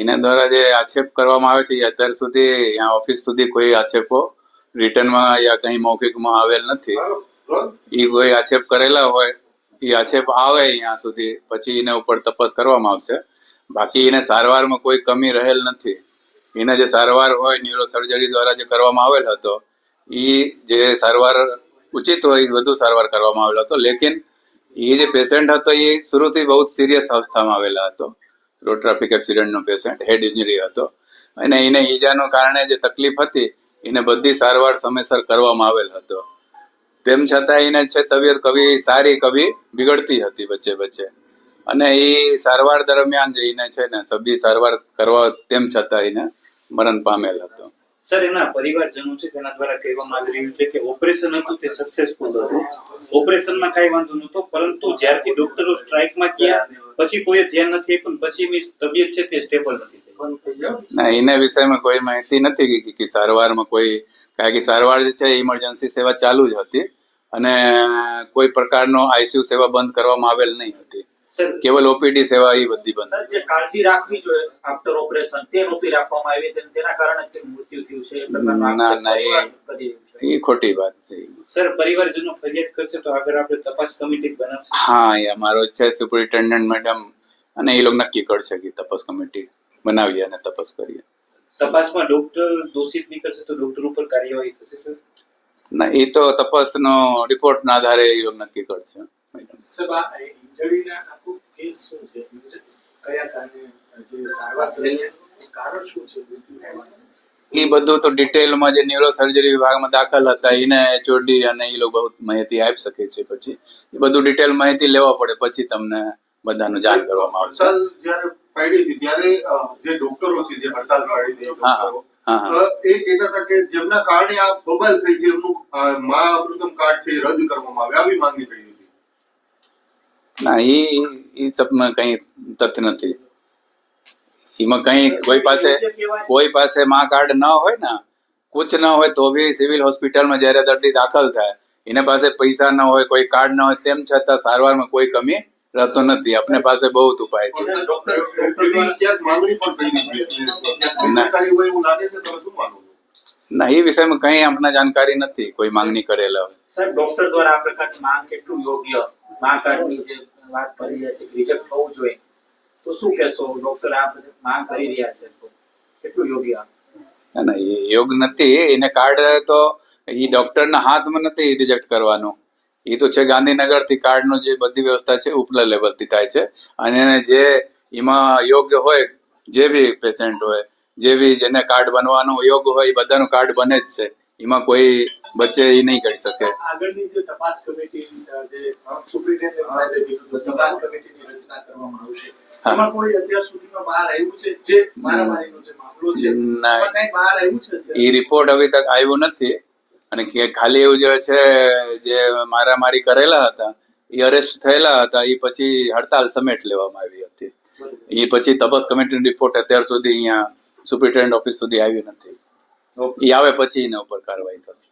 એના દ્વારા જે આક્ષેપ કરવામાં આવે છે, એ અત્યાર સુધી ઓફિસ સુધી કોઈ આક્ષેપો રિટર્નમાં યા કંઈ મૌખિકમાં આવેલ નથી. એ કોઈ આક્ષેપ કરેલા હોય એ આક્ષેપ આવે અહીંયા સુધી. પછી એના ઉપર તપાસ કરવામાં આવશે. બાકી એને સારવારમાં કોઈ કમી રહેલ નથી. એને જે સારવાર હોય ન્યુરો સર્જરી દ્વારા જે કરવામાં આવેલ હતો એ જે સારવાર ઉચિત હોય એ વધુ સારવાર કરવામાં આવેલો હતો. લેકિન એ જે પેશન્ટ હતો એ શરૂથી બહુ જ સિરિયસ અવસ્થામાં આવેલા હતો. રોડ ટ્રાફિક એક્સિડન્ટનો પેશન્ટ હેડ ઇન્જરી હતો. અને એને ઈજાના કારણે જે તકલીફ હતી, એને બધી સારવાર સમયસર કરવામાં આવેલ હતો. તેમ છતાં એને છે તબિયત કભી સારી કભી બિગડતી હતી વચ્ચે વચ્ચે. અને એ સારવાર દરમિયાન જે એને છે ને સભી સારવાર કરવા તેમ છતાં એને મરણ પામેલ હતો. સર એના પરિવારજનો છે તેના દ્વારા કહેવામાં આવી રહ્યું છે કે ઓપરેશન હતું તે સક્સેસફુલ હતું. ઓપરેશનમાં કઈ વાંધો નહોતો પરંતુ જ્યારથી ડોક્ટરો સ્ટ્રાઇકમાં ગયા પછી કોઈ ધ્યાન નથી પણ પછી એમની તબિયત છે તે સ્ટેબલ નથી થઈ. ના એના વિષયમાં કોઈ માહિતી નથી કે- કે સારવારમાં કોઈ કારણ કે સારવાર જે છે ઇમરજન્સી સેવા ચાલુ જ હતી અને કોઈ પ્રકારનો આઈસીયુ સેવા બંધ કરવામાં આવેલ નહીં હતી. કેવલ ઓપીડી સેવા એ બધી બંધ જે કાળજી રાખવી જોઈએ આફ્ટર ઓપરેશન તે નહોતી રાખવામાં આવી તેમ તેના કારણે તે મૃત્યુ થયું છે. ના, ના, એ-. એ ખોટી વાત છે. સર પરિવારજનો ફરિયાદ કરશે તો આગળ આપણે તપાસ કમિટી બનાવશું. હા એ અમારો છે સુપરિન્ટેન્ડન્ટ મેડમ. અને એ લોકો નક્કી કરશે કે તપાસ કમિટી બનાવીએ અને તપાસ કરીએ. તપાસમાં ડોક્ટર દોષિત નીકળશે તો ડોક્ટર ઉપર કાર્યવાહી થશે સર? ના એ તો તપાસનો રિપોર્ટના આધારે એ લોકો નક્કી કરશે. સર ઇન્જરીના કેસ શું છે? કયા કારણે જે સારવાર થઈ કારણ શું છે? એ બધું તો ડિટેલમાં જે ન્યુરો સર્જરી વિભાગમાં દાખલ હતા એને એચઓડી અને એ લોકો બહુ માહિતી આપી શકે છે પછી. એ બધું ડિટેલ માહિતી લેવા પડે પછી તમને બધાનું જાણ કરવામાં આવશે. જ્યારે પાડી હતી ત્યારે જે ડોક્ટરો છે જે હડતાલ પાડી હતી હા ડોક્ટરો, એ કહેતા હતા કે જેમના કારણે આ બબલ થઈ છે એમનું અ, મા અમૃતમ કાર્ડ છે એ રદ કરવામાં આવે આવી માંગણી કરી હતી. ના એ એ સબમાં કઈ તથ્ય નથી. એમાં કઈ કોઈ પાસે કોઈ પાસે માં કાર્ડ ન હોય ને કુછ ન હોય તો બી સિવિલ હોસ્પિટલમાં જ્યારે દર્દી દાખલ થાય એને પાસે પૈસા ન હોય કોઈ કાર્ડ ન હોય તેમ છતાં સારવારમાં કોઈ કમી રહેતો નથી. આપણે પાસે બહુ જ ઉપાય છે. ના. એ વિષયમાં કઈ આપણને જાણકારી નથી કોઈ માંગણી કરેલા. હોય ડોક્ટર દ્વારા આ પ્રકારની માંગ કેટલું યોગ્ય? મા કાર્ડની જે વાત કરી રહ્યા છે રિજેક્ટ થવું જોઈએ. તો શું કહેશો? ડોક્ટર આ માંગ કરી રહ્યા છે તો કેટલું યોગ્ય ના, ના એ યોગ નથી. એને કાર્ડ તો એ ડોક્ટરના હાથમાં નથી રિજેક્ટ કરવાનું. એ તો છે ગાંધીનગરથી કાર્ડનું જે બધી વ્યવસ્થા છે ઉપલા લેવલથી થાય છે. અને એને જે એમાં યોગ્ય હોય જે બી પેશન્ટ હોય જે બી જેને કાર્ડ બનવાનું યોગ હોય એ બધાનું કાર્ડ બને જ છે. એમાં કોઈ બચ્ચે એ નહીં કરી શકે. આગળની જે તપાસ કમિટી જે સુપ્રિન્ટેન્ડન્ટ સાહેબે કીધું તપાસ કમિટીની રચના કરવામાં આવશે એમાં કોઈ અત્યાર સુધીમાં બહાર આવ્યું છે? જે મારામારીનો જે મામલો છે ના. બહાર આવ્યું છે એ રિપોર્ટ હવે તક આવ્યો નથી. અને કે ખાલી એવું જે છે જે મારામારી કરેલા હતા એ અરેસ્ટ થયેલા હતા એ પછી હડતાલ સમેટ લેવામાં આવી હતી. એ પછી તપાસ કમિટીનો રિપોર્ટ અત્યાર સુધી અહીંયા સુપ્રિન્ટેન્ડન્ટ ઓફિસ સુધી આવ્યો નથી. એ આવે પછી એના ઉપર કાર્યવાહી થશે